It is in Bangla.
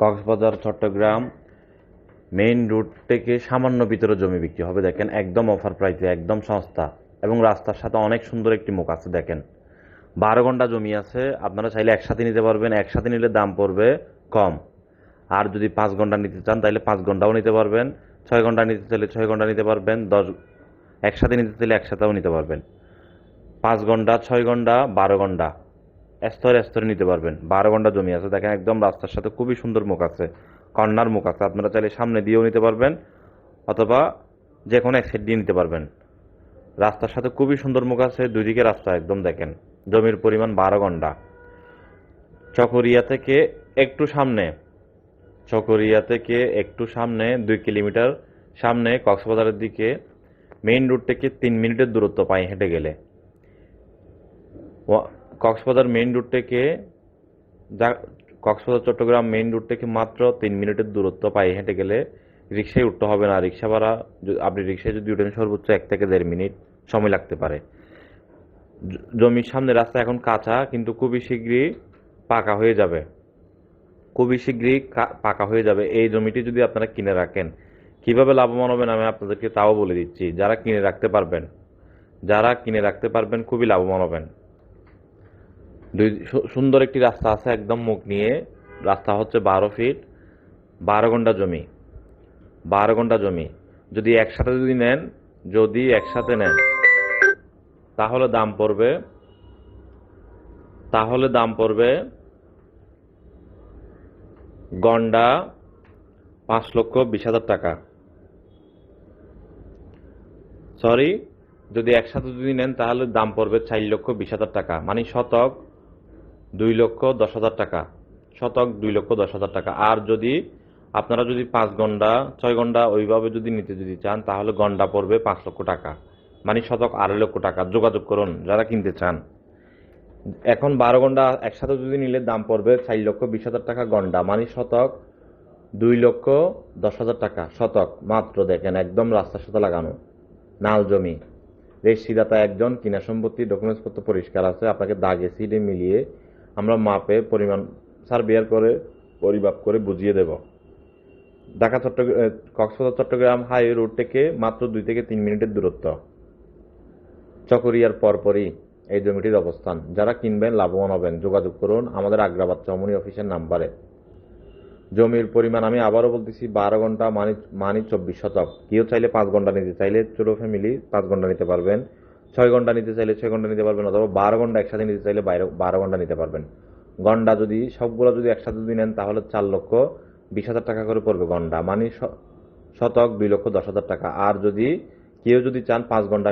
কক্সবাজার, চট্টগ্রাম মেইন রুট থেকে সামান্য ভিতরে জমি বিক্রি হবে। দেখেন, একদম অফার প্রাইসে একদম সস্তা এবং রাস্তার সাথে অনেক সুন্দর একটি মুখ আছে, দেখেন। বারো ঘণ্টা জমি আছে, আপনারা চাইলে একসাথে নিতে পারবেন। একসাথে নিলে দাম পড়বে কম। আর যদি পাঁচ ঘণ্টা নিতে চান তাহলে পাঁচ ঘন্টাও নিতে পারবেন। ছয় ঘণ্টা নিতে চাইলে ছয় ঘণ্টা নিতে পারবেন। দশ, একসাথে নিতে চাইলে একসাথেও নিতে পারবেন। পাঁচ ঘণ্টা, ছয় ঘণ্টা, বারো ঘণ্টা। স্তরে স্তরে নিতে পারবেন। বারো ঘণ্টা জমি আছে। দেখেন একদম রাস্তার সাথে খুবই সুন্দর মুখ আছে। কর্নার মুখ আছে। আপনারা চাইলে সামনে দিয়েও নিতে পারবেন, অথবা যে কোনো এক সাইড দিয়ে নিতে পারবেন। রাস্তার সাথে খুবই সুন্দর মুখ আছে। দুদিকে রাস্তা একদম দেখেন। জমির পরিমাণ বারো ঘণ্টা। চকরিয়া থেকে একটু সামনে, চকরিয়া থেকে একটু সামনে, দুই কিলোমিটার সামনে কক্সবাজারের দিকে। মেইন রোড থেকে তিন মিনিটের দূরত্ব পায়ে হেঁটে গেলে। কক্সবাজার মেইন রুট থেকে যা, কক্সবাজার, চট্টগ্রাম মেইন রুট থেকে মাত্র তিন মিনিটের দূরত্ব পায়ে হেঁটে গেলে রিক্সায় উঠতে হবে না। রিক্সা ভাড়া আপনি রিক্সায় যদি উঠেন সর্বোচ্চ এক থেকে দেড় মিনিট সময় লাগতে পারে। জমির সামনে রাস্তা এখন কাঁচা, কিন্তু খুবই শীঘ্রই পাকা হয়ে যাবে। খুবই শীঘ্রই পাকা হয়ে যাবে। এই জমিটি যদি আপনারা কিনে রাখেন, কীভাবে লাভবান হবেন আমি আপনাদেরকে তাও বলে দিচ্ছি। যারা কিনে রাখতে পারবেন, যারা কিনে রাখতে পারবেন খুবই লাভবান হবেন। দুই সুন্দর একটি রাস্তা আছে একদম মুখ নিয়ে। রাস্তা হচ্ছে বারো ফিট, বারো ঘণ্টা জমি। বারো ঘণ্টা জমি। যদি একসাথে যদি নেন, যদি একসাথে নেন, তাহলে দাম পড়বে, তাহলে দাম পড়বে গন্ডা পাঁচ লক্ষ বিশ হাজার টাকা। সরি, যদি একসাথে যদি নেন, তাহলে দাম পড়বে চার লক্ষ বিশ হাজার টাকা। মানে শতক দুই লক্ষ দশ হাজার টাকা। শতক দুই লক্ষ দশ হাজার টাকা। আর যদি আপনারা যদি পাঁচ ঘণ্টা, ছয় ঘণ্টা ওইভাবে যদি নিতে যদি চান, তাহলে ঘণ্টা পড়বে পাঁচ লক্ষ টাকা। মানে শতক আড়াই লক্ষ টাকা। যোগাযোগ করুন, যারা কিনতে চান। এখন বারো ঘণ্টা একসাথে যদি নিলে দাম পড়বে চার লক্ষ বিশ হাজার টাকা ঘণ্টা। মানে শতক দুই লক্ষ দশ হাজার টাকা। শতক মাত্র দেখেন, একদম রাস্তার সাথে লাগানো। নাল জমি। রেজিস্ট্রিদাতা একজন, কিনা সম্পত্তি ডকুমেন্টসপত্র পরিষ্কার আছে। আপনাকে দাগে সিডে মিলিয়ে আমরা মাপে পরিমাণ সার্ভিয়ার করে পরিমাপ করে বুঝিয়ে দেব। ঢাকা চট্টগ্রাম কক্সবাজার, চট্টগ্রাম হাইওয়ে রোড থেকে মাত্র দুই থেকে তিন মিনিটের দূরত্ব। চকরিয়ার পরপরই এই জমিটির অবস্থান। যারা কিনবেন, লাভবান হবেন। যোগাযোগ করুন আমাদের আগ্রাবাদ চমনি অফিসের নাম্বারে। জমির পরিমাণ আমি আবারও বলতেছি, বারো ঘণ্টা মানি মানি চব্বিশ শতক। কেউ চাইলে পাঁচ ঘণ্টা নিতে চাইলে ছোটো ফ্যামিলি পাঁচ ঘণ্টা নিতে পারবেন। ছয় ঘণ্টা নিতে চাইলে ছয় ঘণ্টা নিতে পারবেন, অথবা বারো ঘণ্টা একসাথে নিতে চাইলে বাইরে, বারো ঘণ্টা নিতে পারবেন। গন্ডা যদি, সবগুলো যদি একসাথে যদি নেন, তাহলে চার লক্ষ বিশ হাজার টাকা করে পড়বে গন্ডা মানে শতক দুই লক্ষ দশ হাজার টাকা। আর যদি কেউ যদি চান পাঁচ ঘণ্টা